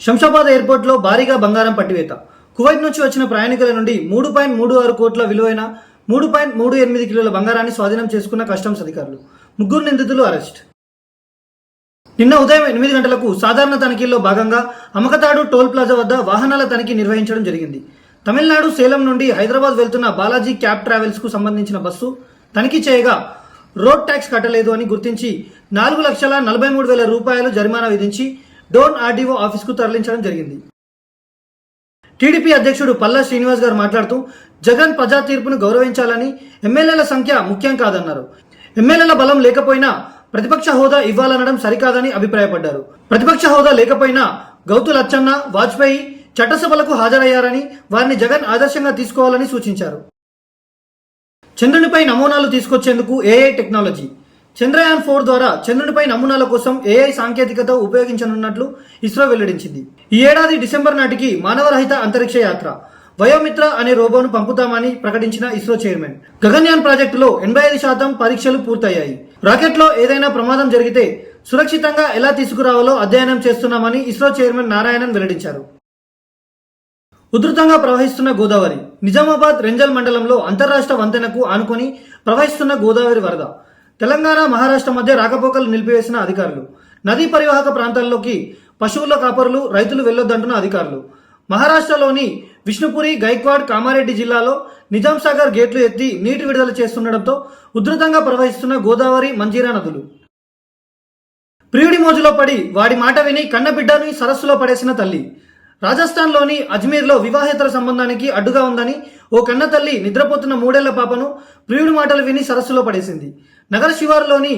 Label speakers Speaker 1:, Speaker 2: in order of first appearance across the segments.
Speaker 1: శంషాబాద్ ఎయిర్పోర్ట్లో భారీగా బంగారం పట్టివేత. కువైట్ నుంచి వచ్చిన ప్రయాణికుల నుండి మూడు పాయింట్ మూడు ఆరు కోట్ల విలువైన మూడు పాయింట్ మూడు ఎనిమిది కిలోల బంగారాన్ని స్వాధీనం చేసుకున్న కస్టమ్స్ అధికారులు. ముగ్గురు నిందితులు అరెస్ట్. నిన్న ఉదయం ఎనిమిది గంటలకు సాధారణ తనిఖీల్లో భాగంగా అమకతాడు టోల్ ప్లాజా వద్ద వాహనాల తనిఖీ నిర్వహించడం జరిగింది. తమిళనాడు సేలం నుండి హైదరాబాద్ వెళ్తున్న బాలాజీ క్యాబ్ ట్రావెల్స్కు సంబంధించిన బస్సు తనిఖీ చేయగా రోడ్ ట్యాక్స్ కట్టలేదు అని గుర్తించి నాలుగు లక్షల నలభై మూడు వేల రూపాయలు జరిమానా విధించి డోన్ ఆర్డీఓ ఆఫీస్కు తరలించడం జరిగింది. టీడీపీ అధ్యక్షుడు పల్లా శ్రీనివాస్ గారు మాట్లాడుతూ జగన్ ప్రజా తీర్పును గౌరవించాలని ఎమ్మెల్యేల సంఖ్య ముఖ్యం కాదన్నారు. ఎమ్మెల్యేల బలం లేకపోయినా ప్రతిపక్ష హోదా ఇవ్వాలనడం సరికాదని అభిప్రాయపడ్డారు. ప్రతిపక్ష హోదా లేకపోయినా గౌతు లచ్చన్న వాజ్పేయి చట్టసభలకు హాజరయ్యారని వారిని జగన్ ఆదర్శంగా తీసుకోవాలని సూచించారు. చంద్రునిపై నమూనాలు తీసుకొచ్చేందుకు ఏఐ టెక్నాలజీ చంద్రయాన్ ఫోర్ ద్వారా చంద్రునిపై నమూనాల కోసం ఏఐ సాంకేతికత ఉపయోగించనున్నట్లు ఇస్రో వెల్లడించింది. ఈ ఏడాది డిసెంబర్ నాటికి మానవరహిత అంతరిక్ష యాత్ర. వయోమిత్ర అనే రోబోను పంపుతామని ప్రకటించిన ఇస్రో చైర్మన్. గగన్యాన్ ప్రాజెక్టులో ఎనభై ఐదు శాతం పరీక్షలు పూర్తయ్యాయి. రాకెట్లో ఏదైనా ప్రమాదం జరిగితే సురక్షితంగా ఎలా తీసుకురావాలో అధ్యయనం చేస్తున్నామని ఇస్రో చైర్మన్ నారాయణన్ వెల్లడించారు. ఉధృతంగా ప్రవహిస్తున్న గోదావరి నిజామాబాద్ రెంజల్ మండలంలో అంతర్రాష్ట్ర వంతెనకు ఆనుకొని ప్రవహిస్తున్న గోదావరి వరద. తెలంగాణ మహారాష్ట్ర మధ్య రాకపోకలు నిలిపివేసిన అధికారులు. నదీ పరివాహక ప్రాంతాల్లోకి పశువుల కాపరులు రైతులు వెళ్ళొద్దంటున్న అధికారులు. మహారాష్ట్రలోని విష్ణుపురి గైక్వాడ్ కామారెడ్డి జిల్లాలో నిజాం సాగర్ గేట్లు ఎత్తి నీటి విడుదల చేస్తుండటంతో ఉధృతంగా ప్రవహిస్తున్న గోదావరి మంజీరా నదులు. ప్రియుడి మోజులో పడి వాడి మాట విని కన్నబిడ్డని సరస్సులో పడేసిన తల్లి. రాజస్థాన్లోని అజ్మీర్లో వివాహేతర సంబంధానికి అడ్డుగా ఉందని ఓ కన్న తల్లి నిద్రపోతున్న మూడేళ్ళ పాపను ప్రియుడి మాటలు విని సరస్సులో పడేసింది. నగర శివారులోని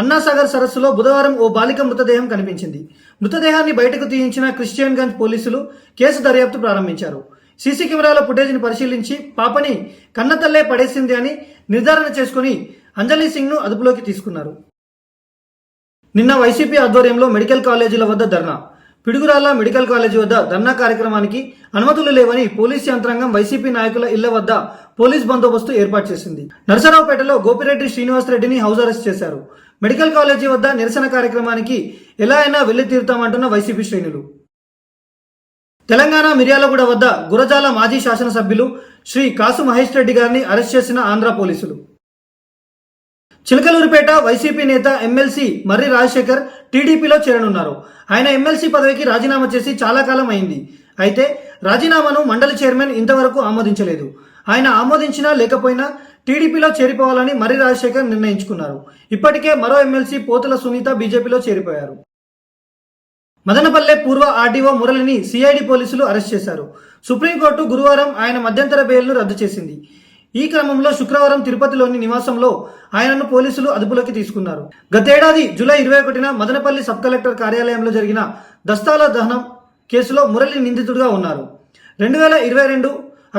Speaker 1: అన్నాసాగర్ సరస్సులో బుధవారం ఓ బాలిక మృతదేహం కనిపించింది. మృతదేహాన్ని బయటకు తీయించిన క్రిస్టియన్ గంజ్ పోలీసులు కేసు దర్యాప్తు ప్రారంభించారు. సీసీ కెమెరాల ఫుటేజ్ని పరిశీలించి పాపని కన్నతల్లే పడేసింది అని నిర్ధారణ చేసుకుని అంజలి సింగ్ను అదుపులోకి తీసుకున్నారు. నిన్న వైసీపీ ఆధ్వర్యంలో మెడికల్ కాలేజీల వద్ద ధర్నా. పిడుగురాల మెడికల్ కాలేజీ వద్ద ధర్నా కార్యక్రమానికి అనుమతులు లేవని పోలీస్ యంత్రాంగం వైసీపీ నాయకుల ఇళ్ళ వద్ద పోలీస్ బందోబస్తు ఏర్పాటు చేసింది. నరసరావుపేటలో గోపిరెడ్డి శ్రీనివాస్ రెడ్డిని హౌస్ అరెస్ట్ చేశారు. మెడికల్ కాలేజీ వద్ద నిరసన కార్యక్రమానికి ఎలా అయినా వెళ్ళి తీరుతామంటున్న వైసీపీ శ్రేణులు. తెలంగాణ మిర్యాలగూడ వద్ద గురజాల మాజీ శాసనసభ్యులు శ్రీ కాసు మహేష్ రెడ్డి గారిని అరెస్ట్ చేసిన ఆంధ్ర పోలీసులు. చిలకలూరిపేట వైసీపీ నేత ఎమ్మెల్సీ మర్రి రాజశేఖర్ టీడీపీలో చేరనున్నారు. ఆయన ఎమ్మెల్సీ పదవికి రాజీనామా చేసి చాలా కాలం అయింది. అయితే రాజీనామాను మండలి చైర్మన్ ఇంతవరకు ఆమోదించలేదు. ఆయన ఆమోదించినా లేకపోయినా టీడీపీలో చేరిపోవాలని మర్రి రాజశేఖర్ నిర్ణయించుకున్నారు. ఇప్పటికే మరో ఎమ్మెల్సీ పోతుల సునీత బీజేపీలో చేరిపోయారు. మదనపల్లె పూర్వ ఆర్డీఓ మురళిని సిఐడి పోలీసులు అరెస్ట్ చేశారు. సుప్రీంకోర్టు గురువారం ఆయన మధ్యంతర బెయిల్ను రద్దు చేసింది. ఈ క్రమంలో శుక్రవారం తిరుపతిలోని నివాసంలో ఆయనను పోలీసులు అదుపులోకి తీసుకున్నారు. గతేడాది జూలై ఇరవై ఒకటిన మదనపల్లి సబ్ కలెక్టర్ కార్యాలయంలో జరిగిన దస్తాల దహనం కేసులో మురళి నిందితుడిగా ఉన్నారు. రెండు వేల ఇరవై రెండు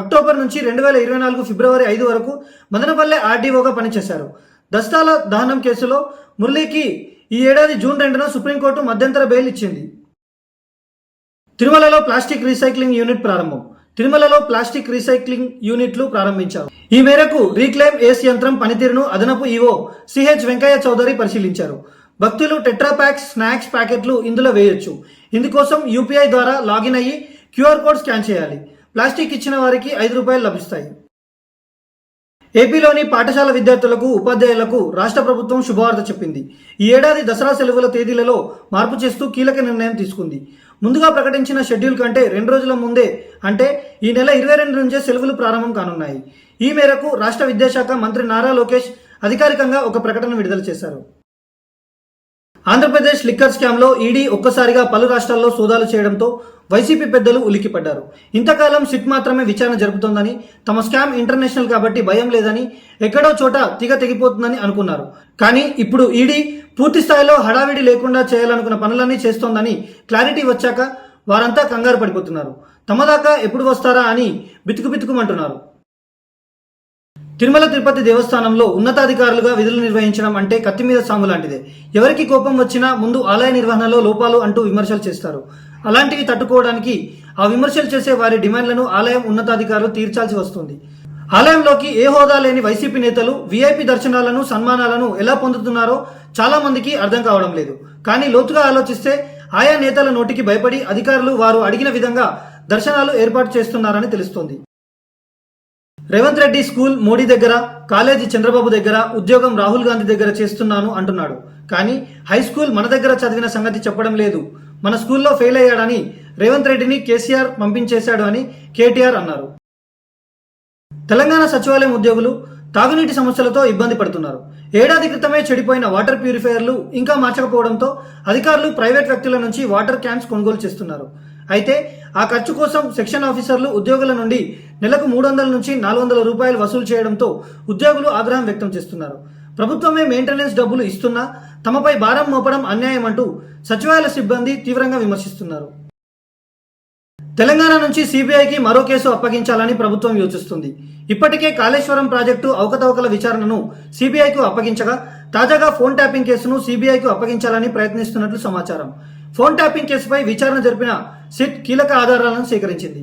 Speaker 1: అక్టోబర్ నుంచి రెండు వేల ఇరవై నాలుగు ఫిబ్రవరి ఐదు వరకు మదనపల్లె ఆర్డీఓగా పనిచేశారు. దస్తాల దహనం కేసులో మురళికి ఈ ఏడాది జూన్ రెండున సుప్రీంకోర్టు మధ్యంతర బెయిల్ ఇచ్చింది. తిరుమలలో ప్లాస్టిక్ రీసైక్లింగ్ యూనిట్ ప్రారంభం. తిరుమలలో ప్లాస్టిక్ రీసైక్లింగ్ యూనిట్లు ప్రారంభించారు. ఈ మేరకు రీక్లైమ్ ఏస్ యంత్రం పనితీరును అదనపు ఈవో సిహెచ్ వెంకయ్య చౌదరి పరిశీలించారు. భక్తులు టెట్రాప్యాక్ స్నాక్స్ ప్యాకెట్లు ఇందులో వేయొచ్చు. ఇందుకోసం యూపీఐ ద్వారా లాగిన్ అయ్యి క్యూఆర్ కోడ్ స్కాన్ చేయాలి. ప్లాస్టిక్ ఇచ్చిన వారికి ఐదు రూపాయలు లభిస్తాయి. ఏపీలోని పాఠశాల విద్యార్థులకు ఉపాధ్యాయులకు రాష్ట్ర ప్రభుత్వం శుభవార్త చెప్పింది. ఈ ఏడాది దసరా సెలవుల తేదీలలో మార్పు చేస్తూ కీలక నిర్ణయం తీసుకుంది. ముందుగా ప్రకటించిన షెడ్యూల్ కంటే రెండు రోజుల ముందే అంటే ఈ నెల ఇరవై రెండు నుంచే సెలవులు ప్రారంభం కానున్నాయి. ఈ మేరకు రాష్ట్ర విద్యాశాఖ మంత్రి నారా లోకేష్ అధికారికంగా ఒక ప్రకటన విడుదల చేశారు. ఆంధ్రప్రదేశ్ లిక్కర్ స్కామ్లో ఈడీ ఒక్కసారిగా పలు రాష్ట్రాల్లో సోదాలు చేయడంతో వైసీపీ పెద్దలు ఉలిక్కిపడ్డారు. ఇంతకాలం సిట్ మాత్రమే విచారణ జరుపుతోందని తమ స్కామ్ ఇంటర్నేషనల్ కాబట్టి భయం లేదని ఎక్కడో చోట తిగ తెగిపోతుందని అనుకున్నారు. కానీ ఇప్పుడు ఈడీ పూర్తి స్థాయిలో హడావిడి లేకుండా చేయాలనుకున్న పనులన్నీ చేస్తోందని క్లారిటీ వచ్చాక వారంతా కంగారు పడిపోతున్నారు. తమ దాకా ఎప్పుడు వస్తారా అని బితుకు బితుకుమంటున్నారు. తిరుమల తిరుపతి దేవస్థానంలో ఉన్నతాధికారులుగా విధులు నిర్వహించడం అంటే కత్తి మీద సాము లాంటిదే. ఎవరికి కోపం వచ్చినా ముందు ఆలయ నిర్వహణలో లోపాలు అంటూ విమర్శలు చేస్తారు. అలాంటివి తట్టుకోవడానికి ఆ విమర్శలు చేసే వారి డిమాండ్లను ఆలయం ఉన్నతాధికారులు తీర్చాల్సి వస్తుంది. ఆలయంలోకి ఏ హోదా లేని వైసీపీ నేతలు వీఐపీ దర్శనాలను సన్మానాలను ఎలా పొందుతున్నారో చాలా మందికి అర్థం కావడం లేదు. కానీ లోతుగా ఆలోచిస్తే ఆయా నేతల నోటికి భయపడి అధికారులు వారు అడిగిన విధంగా దర్శనాలు ఏర్పాటు చేస్తున్నారని తెలుస్తోంది. రేవంత్ రెడ్డి స్కూల్ మోడీ దగ్గర కాలేజీ చంద్రబాబు దగ్గర ఉద్యోగం రాహుల్ గాంధీ దగ్గర చేస్తున్నాను అంటున్నాడు. కానీ హై స్కూల్ మన దగ్గర చదివిన సంగతి చెప్పడం లేదు. మన స్కూల్లో ఫెయిల్ అయ్యాడని రేవంత్ రెడ్డిని కేసీఆర్ పంపించేశాడు అని కేటీఆర్ అన్నారు. తెలంగాణ సచివాలయం ఉద్యోగులు తాగునీటి సమస్యలతో ఇబ్బంది పడుతున్నారు. ఏడాది క్రితమే చెడిపోయిన వాటర్ ప్యూరిఫైయర్లు ఇంకా మార్చకపోవడంతో అధికారులు ప్రైవేట్ వ్యక్తుల నుంచి వాటర్ క్యాన్స్ కొనుగోలు చేస్తున్నారు. అయితే ఆ ఖర్చు కోసం సెక్షన్ ఆఫీసర్లు ఉద్యోగుల నుండి నెలకు మూడు వందల నుంచి నాలుగు వందల రూపాయలు వసూలు చేయడంతో ఉద్యోగులు ఆగ్రహం వ్యక్తం చేస్తున్నారు. ప్రభుత్వమే మెయింటెనెన్స్ డబ్బులు ఇస్తున్నా తమపై భారం మోపడం అన్యాయం అంటూ సచివాలయ సిబ్బంది తీవ్రంగా విమర్శిస్తున్నారు. తెలంగాణ నుంచి సిబిఐకి మరో కేసు అప్పగించాలని ప్రభుత్వం యోచిస్తుంది. ఇప్పటికే కాళేశ్వరం ప్రాజెక్టు అవకతవకల విచారణను సిబిఐకు అప్పగించగా తాజాగా ఫోన్ ట్యాపింగ్ కేసును సిబిఐకు అప్పగించాలని ప్రయత్నిస్తున్నట్లు సమాచారం. ఫోన్ ట్యాపింగ్ కేసుపై విచారణ జరిపిన సిట్ కీలక ఆధారాలను సేకరించింది.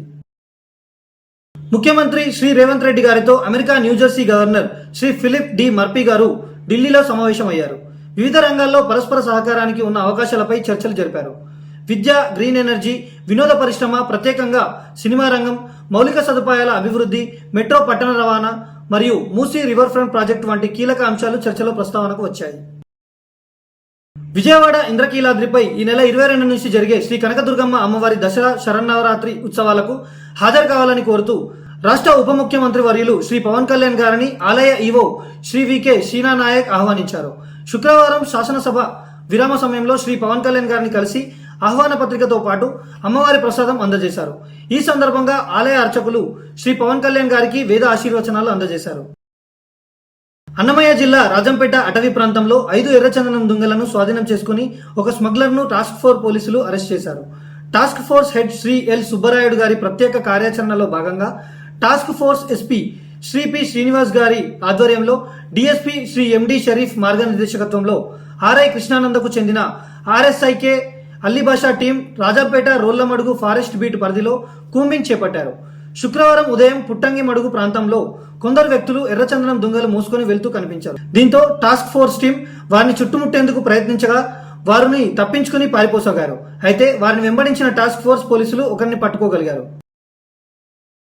Speaker 1: ముఖ్యమంత్రి శ్రీ రేవంత్ రెడ్డి గారితో America New Jersey governor Shri Philip D Murphy గారు ఢిల్లీలో సమావేశమయ్యారు. వివిధ రంగాల్లో పరస్పర సహకారానికి ఉన్న అవకాశాలపై చర్చలు జరిపారు. విద్య గ్రీన్ ఎనర్జీ వినోద పరిశ్రమ ప్రత్యేకంగా సినిమా రంగం మౌలిక సదుపాయాల అభివృద్ధి మెట్రో పట్టణ రవాణా మరియు మూసీ రివర్ ఫ్రంట్ ప్రాజెక్టు వంటి కీలక అంశాలు చర్చలో ప్రస్తావనకు వచ్చాయి. విజయవాడ ఇంద్రకీలాద్రిపై ఈ నెల ఇరవై రెండు నుంచి జరిగే శ్రీ కనకదుర్గమ్మ అమ్మవారి దసరా శరన్నవరాత్రి ఉత్సవాలకు హాజరు కావాలని కోరుతూ రాష్ట్ర ఉప ముఖ్యమంత్రి వర్యులు శ్రీ పవన్ కళ్యాణ్ గారిని ఆలయ ఈవో శ్రీ వికే నాయక్ ఆహ్వానించారు. శుక్రవారం శాసనసభ విరామ సమయంలో శ్రీ పవన్ కళ్యాణ్ గారిని కలిసి ఆహ్వాన పత్రికతో పాటు అమ్మవారి ప్రసాదం అందజేశారు. ఈ సందర్భంగా ఆలయ అర్చకులు శ్రీ పవన్ కళ్యాణ్ గారికి వేద ఆశీర్వచనాలు అందజేశారు. అన్నమయ్య జిల్లా రాజంపేట అటవీ ప్రాంతంలో ఐదు ఎర్రచందనం దుంగలను స్వాధీనం చేసుకుని ఒక స్మగ్లర్ను టాస్క్ ఫోర్స్ పోలీసులు అరెస్ట్ చేశారు. Task force head Shri L Subbarayudu గారి ప్రత్యేక కార్యాచరణలో భాగంగా task force SP Shri P Srinivas గారి ఆధ్వర్యంలో డిఎస్పీ శ్రీ ఎండి షరీఫ్ మార్గనిర్దేశకత్వంలో ఆర్ఐ కృష్ణానందకు చెందిన RSI K Allibasha team Rajampet Rollamadugu forest beat పరిధిలో కూంబింగ్ చేపట్టారు. శుక్రవారం ఉదయం పుట్టంగి మడుగు ప్రాంతంలో కొందరు వ్యక్తులు ఎర్రచందనం దుంగలు మోసుకొని వెళ్తూ కనిపించారు. దీంతో టాస్క్ ఫోర్స్ టీం వారిని చుట్టుముట్టేందుకు ప్రయత్నించగా వారిని తప్పించుకుని పారిపోసాగారు. అయితే వారిని వెంబడించిన టాస్క్ ఫోర్స్ పోలీసులు ఒకరిని పట్టుకోగలిగారు.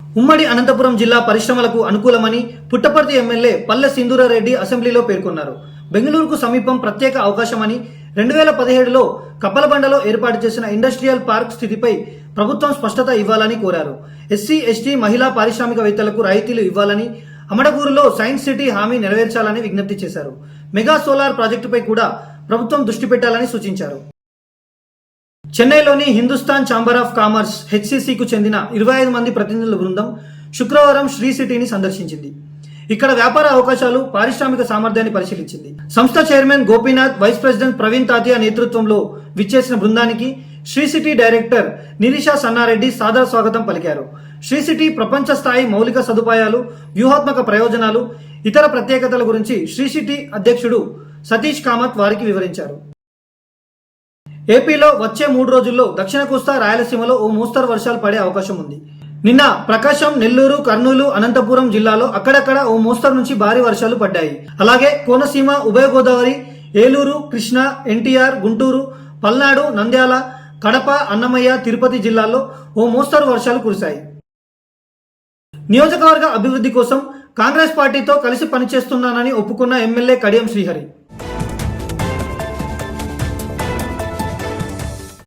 Speaker 1: ఉమ్మడి అనంతపురం జిల్లా పరిశ్రమలకు అనుకూలమని పుట్టపర్తి ఎమ్మెల్యే పల్లె సింధూరారెడ్డి అసెంబ్లీలో పేర్కొన్నారు. బెంగళూరుకు సమీపం ప్రత్యేక అవకాశమని రెండు వేల పదిహేడులో కప్పలబండలో ఏర్పాటు చేసిన ఇండస్ట్రియల్ పార్క్ స్థితిపై ప్రభుత్వం స్పష్టత ఇవ్వాలని కోరారు. ఎస్సీ ఎస్టీ మహిళా పారిశ్రామికవేత్తలకు రాయితీలు ఇవ్వాలని అమడగూరులో సైన్స్ సిటీ హామీ నెరవేర్చాలని విజ్ఞప్తి చేశారు. మెగా సోలార్ ప్రాజెక్టుపై కూడా ప్రభుత్వం దృష్టి పెట్టాలని సూచించారు. చెన్నైలోని హిందుస్థాన్ ఛాంబర్ ఆఫ్ కామర్స్ హెచ్సిసికు చెందిన ఇరవై ఐదు మంది ప్రతినిధుల బృందం శుక్రవారం శ్రీ సిటీని సందర్శించింది. ఇక్కడ వ్యాపార అవకాశాలు పారిశ్రామిక సామర్థ్యాన్ని పరిశీలించింది. సంస్థ chairman Gopinath vice president Praveen Tatiya నేతృత్వంలో విచ్చేసిన బృందానికి శ్రీ సిటీ డైరెక్టర్ నిరీషా సన్నారెడ్డి సాదర స్వాగతం పలికారు. శ్రీ సిటీ ప్రపంచ స్థాయి మౌలిక సదుపాయాలు వ్యూహాత్మక ప్రయోజనాలు ఇతర ప్రత్యేకతల గురించి శ్రీ సిటీ అధ్యక్షుడు సతీష్ కామత్ వారికి వివరించారు. ఏపీలో వచ్చే మూడు రోజుల్లో దక్షిణ కోస్తా రాయలసీమలో ఓ మోస్తరు వర్షాలు పడే అవకాశం ఉంది. నిన్న ప్రకాశం నెల్లూరు కర్నూలు అనంతపురం జిల్లాలో అక్కడక్కడ ఓ మోస్తరు నుంచి భారీ వర్షాలు పడ్డాయి. అలాగే కోనసీమ ఉభయ గోదావరి ఏలూరు కృష్ణా ఎన్టీఆర్ గుంటూరు పల్నాడు నంద్యాల కడప అన్నమయ్య తిరుపతి జిల్లాల్లో ఓ మోస్తరు వర్షాలు కురిశాయి. నియోజకవర్గ అభివృద్ధి కోసం కాంగ్రెస్ పార్టీతో కలిసి పనిచేస్తున్నానని ఒప్పుకున్న ఎమ్మెల్యే కడియం శ్రీహరి.